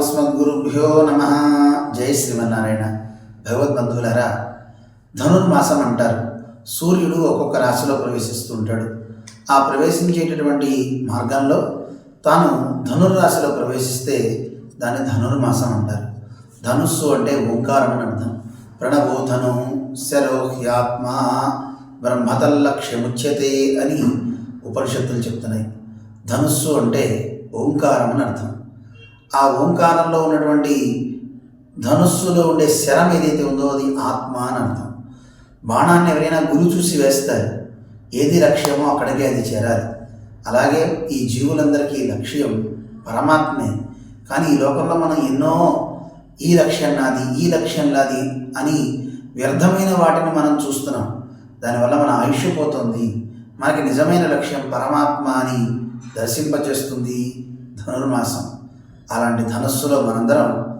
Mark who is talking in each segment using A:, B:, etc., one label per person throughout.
A: అస్మద్గురుభ్యో నమ జై శ్రీమన్నారాయణ భగవద్బంధువులారా ధనుర్మాసం అంటారు. సూర్యుడు ఒక్కొక్క రాశిలో ప్రవేశిస్తుంటాడు ఆ ప్రవేశించేటటువంటి మార్గంలో తాను ధనుర్రాశిలో ప్రవేశిస్తే దాన్ని ధనుర్మాసం అంటారు. ధనుస్సు అంటే ఓంకారం అని అర్థం. ప్రణవో ధను శరోహ్యాత్మ బ్రహ్మతల్లక్ష్యముచ్యతే అని ఉపనిషత్తులు చెప్తున్నాయి. ధనుస్సు అంటే ఓంకారం అని అర్థం. ఆ ఓంకారంలో ఉన్నటువంటి ధనుస్సులో ఉండే శరం ఏదైతే ఉందో అది ఆత్మ అని అర్థం. బాణాన్ని ఎవరైనా గురి చూసి వేస్తారు ఏది లక్ష్యమో అక్కడికే అది చేరాలి. అలాగే ఈ జీవులందరికీ లక్ష్యం పరమాత్మే. కానీ ఈ లోకంలో మనం ఎన్నో ఈ లక్ష్యం నాది ఈ లక్ష్యం నాది అని వ్యర్థమైన వాటిని మనం చూస్తున్నాం. దానివల్ల మన ఆయుష్ పోతుంది. మనకి నిజమైన లక్ష్యం పరమాత్మ అని దర్శింపచేస్తుంది ధనుర్మాసం. అలాంటి ధనస్సులో మనందరం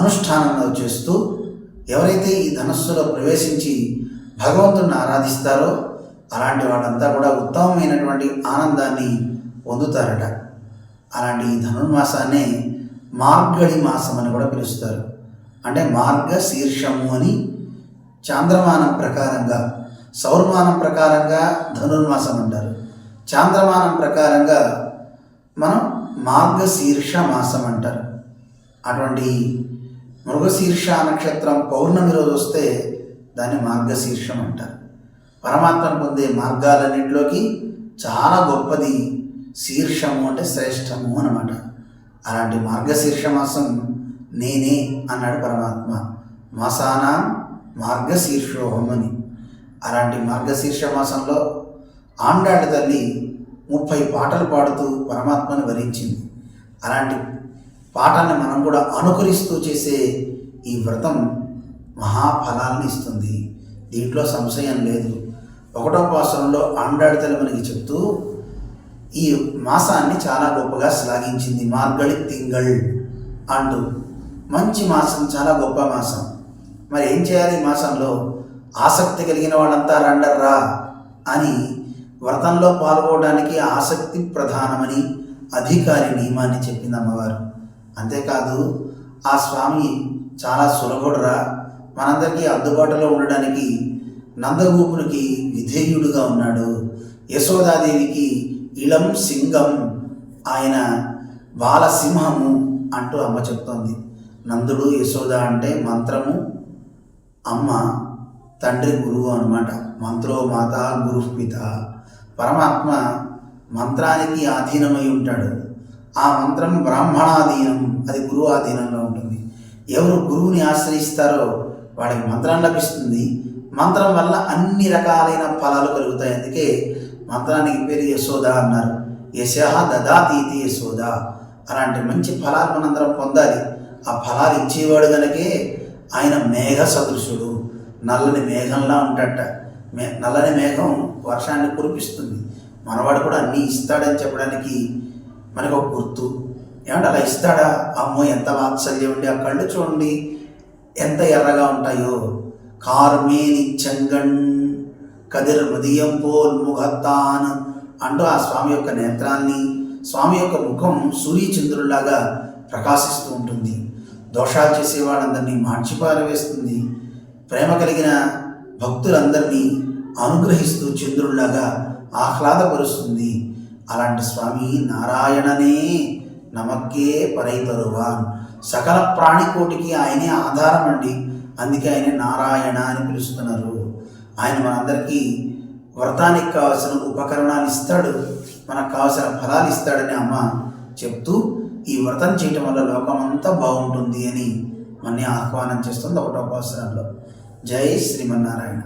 A: అనుష్ఠానంగా చేస్తూ ఎవరైతే ఈ ధనస్సులో ప్రవేశించి భగవంతుని ఆరాధిస్తారో అలాంటి వాళ్ళంతా కూడా ఉత్తమమైనటువంటి ఆనందాన్ని పొందుతారట. అలాంటి ఈ ధనుర్మాసాన్ని మార్గడి మాసం అని కూడా పిలుస్తారు. అంటే మార్గ శీర్షము అని చాంద్రమానం ప్రకారంగా సౌరమానం ప్రకారంగా ధనుర్మాసం అంటారు. చాంద్రమానం ప్రకారంగా మనం మార్గశీర్ష మాసం అంటారు. అటువంటి మృగశీర్ష నక్షత్రం పౌర్ణమి రోజు వస్తే దాన్ని మార్గశీర్షం అంటారు. పరమాత్మను పొందే మార్గాలన్నింటిలోకి చాలా గొప్పది శీర్షము అంటే శ్రేష్టము అనమాట అలాంటి మార్గశీర్ష మాసం నేనే అన్నాడు పరమాత్మ. మాసాన మార్గశీర్షోహం అని అలాంటి మార్గశీర్ష మాసంలో ఆండాళ్ళ తల్లి ముప్పై పాటలు పాడుతూ పరమాత్మను వరించింది. అలాంటి పాటల్ని మనం కూడా అనుకరిస్తూ చేసే ఈ వ్రతం మహాఫలాలను ఇస్తుంది. దీంట్లో సంశయం లేదు. ఒకటో పాసంలో ఆండాడి తల్లి మనకి చెప్తూ ఈ మాసాన్ని చాలా గొప్పగా శ్లాఘించింది. మార్గళి తింగళ్ అంటూ మంచి మాసం చాలా గొప్ప మాసం. మరి ఏం చేయాలి ఈ మాసంలో? ఆసక్తి కలిగిన వాళ్ళంతా రండర్రా అని వ్రతంలో పాల్గొనడానికి ఆసక్తి ప్రధానమని అధికారి నియమాన్ని చెప్పింది అమ్మవారు. అంతేకాదు ఆ స్వామి చాలా సులభుడురా. మనందరికీ అందుబాటులో ఉండడానికి నందగోపునికి విధేయుడుగా ఉన్నాడు. యశోదాదేవికి ఇళం సింగం ఆయన బాలసింహము అంటూ అమ్మ చెప్తోంది. నందుడు యశోద అంటే మంత్రము అమ్మ తండ్రి గురువు అనమాట మంత్రో మాత గురు పిత. పరమాత్మ మంత్రానికి ఆధీనమై ఉంటాడు. ఆ మంత్రం బ్రాహ్మణాధీనం అది గురువు ఆధీనంలో ఉంటుంది. ఎవరు గురువుని ఆశ్రయిస్తారో వాడికి మంత్రం లభిస్తుంది. మంత్రం వల్ల అన్ని రకాలైన ఫలాలు కలుగుతాయి. అందుకే మంత్రానికి పేరు యశోద అన్నారు. యశ దదాతీతి యశోద. అలాంటి మంచి ఫలాలు మనందరం పొందాలి. ఆ ఫలాలు ఇచ్చేవాడు కనుకే ఆయన మేఘ సదృశుడు నల్లని మేఘంలా ఉంటాడట. మే నల్లని మేఘం వర్షాన్ని కురిపిస్తుంది. మనవాడు కూడా అన్నీ ఇస్తాడని చెప్పడానికి మనకు ఒక గుర్తు. ఏమంటే అలా ఇస్తాడా? అమ్మో ఎంత వాత్సల్యం ఉండి ఆ కళ్ళు చూడండి ఎంత ఎర్రగా ఉంటాయో. కార్మేని చంగన్ కదిర్ మదియం పోల్ ముఖత్తాన్ అంటూ ఆ స్వామి యొక్క నేత్రాన్ని స్వామి యొక్క ముఖం సూర్యచంద్రులాగా ప్రకాశిస్తూ ఉంటుంది. దోషాలు చేసే వాళ్ళందరినీ మార్చిపారవేస్తుంది. ప్రేమ కలిగిన భక్తులందరినీ అనుగ్రహిస్తూ చంద్రుల్లాగా ఆహ్లాదపరుస్తుంది. అలాంటి స్వామి నారాయణనే నమక్కే పరైతరువాన్. సకల ప్రాణికోటికి ఆయనే ఆధారం అండి అందుకే ఆయన నారాయణ అని పిలుస్తున్నారు. ఆయన మనందరికీ వ్రతానికి కావాల్సిన ఉపకరణాలు ఇస్తాడు. మనకు కావాల్సిన ఫలాలు ఇస్తాడని అమ్మ చెప్తూ ఈ వ్రతం చేయటం వల్ల లోకం అంతా బాగుంటుంది అని మన్ని ఆహ్వానం చేస్తుంది ఒకటో ఉపాసనలో జై శ్రీమన్నారాయణ